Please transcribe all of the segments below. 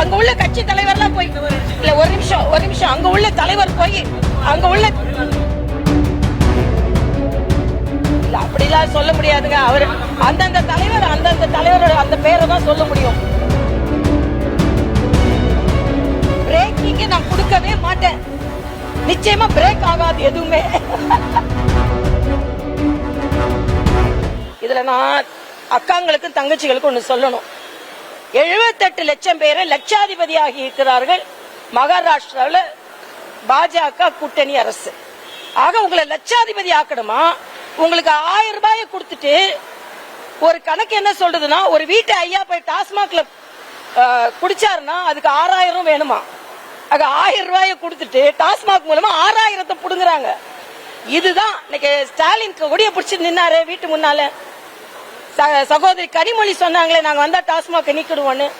அங்க உள்ள கட்சி தலைவர்லாம் போய் இல்ல ஒரு நிமிஷம் ஒரு நிமிஷம். அங்க உள்ள தலைவர் போய் அங்க உள்ள அப்படிலாம் சொல்ல முடியாதுங்க. அவர் அந்தந்த தலைவர் அந்தந்த தலைவரோட அந்த பேரை தான் சொல்ல முடியும். பிரேக்கிங்க நான் கொடுக்கவே மாட்டேன். நிச்சயமா பிரேக் ஆகாது எதுவுமே. இதுல நான் அக்காங்களுக்கும் தங்கச்சிகளுக்கும் ஒன்று சொல்லணும். எழுபத்தெட்டு லட்சம் பேரை லட்சாதிபதியாக இருக்கிறார்கள் மகாராஷ்டிராவில் பாஜக கூட்டணி அரசு. ஆக உங்களை லட்சாதிபதி ஆக்கணுமா? உங்களுக்கு ஆயிரம் ரூபாயை கொடுத்துட்டு ஒரு கணக்கு என்ன சொல்றதுன்னா ஒரு வீட்டை ஐயா போய் டாஸ்மாக்ல குடிச்சாருன்னா அதுக்கு ஆறாயிரம் வேணுமா? அது ஆயிரம் ரூபாயை கொடுத்துட்டு டாஸ்மாக் மூலமா ஆறாயிரத்தை புடுங்குறாங்க. இதுதான் இன்னைக்கு ஸ்டாலின் கொடிய பிடிச்சி நின்னாரு வீட்டு முன்னால. சகோதரி கனிமொழி சொன்னாங்களே நாங்க வந்தா டாஸ்மாக் நீக்கிடுவோன்னு.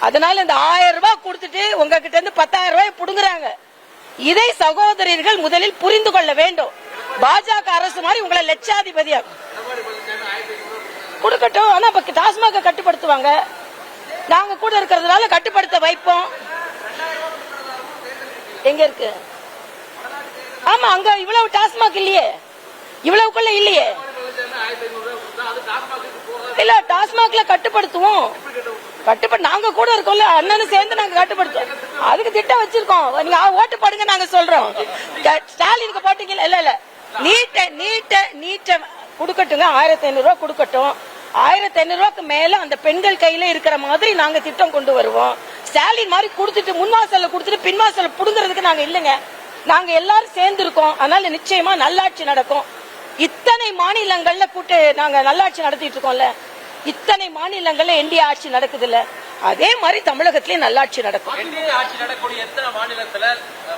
அதனால இந்த ஆயிரம் ரூபாய் கொடுத்துட்டு உங்ககிட்ட இருந்து பத்தாயிரம் ரூபாய் புடுங்குறாங்க. இதை சகோதரர்கள் முதலில் புரிந்து கொள்ள வேண்டும். பாஜக அரசு மாதிரி உங்களை லட்சாதிபதியா. கொடுக்கட்டும். ஆனா இப்ப டாஸ்மாக கட்டுப்படுத்துவாங்க. நாங்க கூட இருக்கிறதுனால கட்டுப்படுத்த வைப்போம். எங்க இருக்கு? ஆமா அங்க இவ்வளவு டாஸ்மாக் இல்லையே. இவ்வளவுக்குள்ள இல்லையே. இல்ல டாஸ்மாக்ல கட்டுப்படுத்துவோம். கட்டுப்படு நாங்க கூட இருக்கோம்ல அண்ணனும் சேர்ந்து நாங்க கட்டுப்படுத்துவோம். அதுக்கு திட்டம் வச்சிருக்கோம். நீங்க ஓட்டு போடுங்க நாங்க சொல்றோம். ஸ்டாலினுக்கு போட்டீங்கல்ல இல்ல இல்ல. நீட்ட நீட்ட நீட்ட கொடுக்கட்டுங்க. ஆயிரத்தி ஐநூறு ரூபா கொடுக்கட்டும். ஆயிரத்தி ஐநூறு ரூபாய்க்கு மேல அந்த பெண்கள் கையில இருக்கிற மாதிரி நாங்க திட்டம் கொண்டு வருவோம். ஸ்டாலின் மாதிரி கொடுத்துட்டு முன்வாசல கொடுத்துட்டு பின்வாசல புடுங்கிறதுக்கு நாங்க இல்லைங்க. நாங்க எல்லாரும் சேர்ந்து இருக்கோம் அதனால நிச்சயமா நல்லாட்சி நடக்கும். இத்தனை மாநிலங்கள்ல கூட்டு நாங்க நல்லாட்சி நடத்திட்டு இருக்கோம்ல. இத்தனை மாநிலங்கள்ல என்டிஏ ஆட்சி நடக்குதுல்ல. அதே மாதிரி தமிழகத்திலயும் நல்லாட்சி நடக்கும். அஹ்,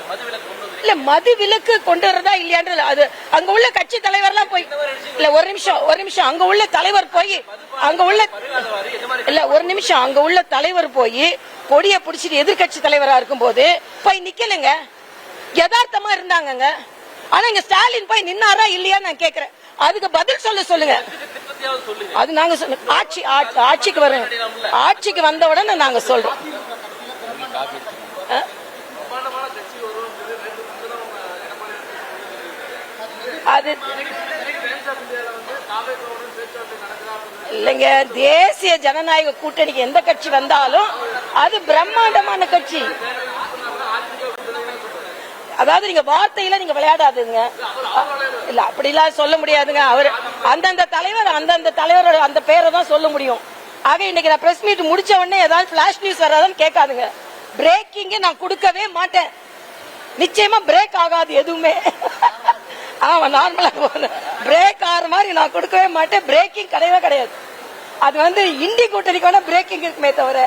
மதுவிலக்கு கொண்டு வந்து இல்ல மது விலக்கு கொண்டு வரதா இல்லையான்றது அது அங்க உள்ள கட்சி தலைவர்லாம் போய் இல்ல ஒரு நிமிஷம் ஒரு நிமிஷம். அங்க உள்ள தலைவர் போய் அங்க உள்ள இல்ல ஒரு நிமிஷம். அங்க உள்ள தலைவர் போய் கொடிய பிடிச்சிட்டு எதிர்க்கட்சி தலைவரா இருக்கும்போது போய் நிக்கலைங்க. யதார்த்தமா இருந்தாங்கங்க. ஆனா இங்க ஸ்டாலின் போய் நின்னாரா இல்லையா நான் கேக்குறேன். அதுக்கு பதில் சொல்ல சொல்லுங்க. அது நாங்க ஆட்சி ஆட்சி- ஆட்சிக்கு வரும் ஆட்சிக்கு வந்த உடனே நாங்க சொல்றோம். அது இல்லைங்க தேசிய ஜனநாயக கூட்டணிக்கு எந்த கட்சி வந்தாலும் அது பிரம்மாண்டமான கட்சி. அதாவது நீங்க வார்த்தையில நீங்க விளையாடாதுங்க. இல்ல அப்படிலாம் சொல்ல முடியாதுங்க. அவர் அந்தந்த தலைவர் அந்தந்த தலைவரோட அந்த பேரை தான் சொல்ல முடியும். ஆக இன்னைக்கு நான் பிரஸ் மீட் முடிச்ச உடனே ஏதாவது பிளாஷ் நியூஸ் வராதான்னு கேட்காதுங்க. பிரேக்கிங் நான் கொடுக்கவே மாட்டேன். நிச்சயமா பிரேக் ஆகாது எதுவுமே. ஆமா நார்மலா பிரேக் ஆகிற மாதிரி நான் கொடுக்கவே மாட்டேன். பிரேக்கிங் கிடையவே கிடையாது. அது வந்து இண்டி கூட்டணிக்கு வேணா பிரேக்கிங் இருக்குமே தவிர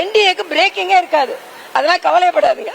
என்டிஏக்கு பிரேக்கிங்கே இருக்காது. அதெல்லாம் கவலைப்படாதீங்க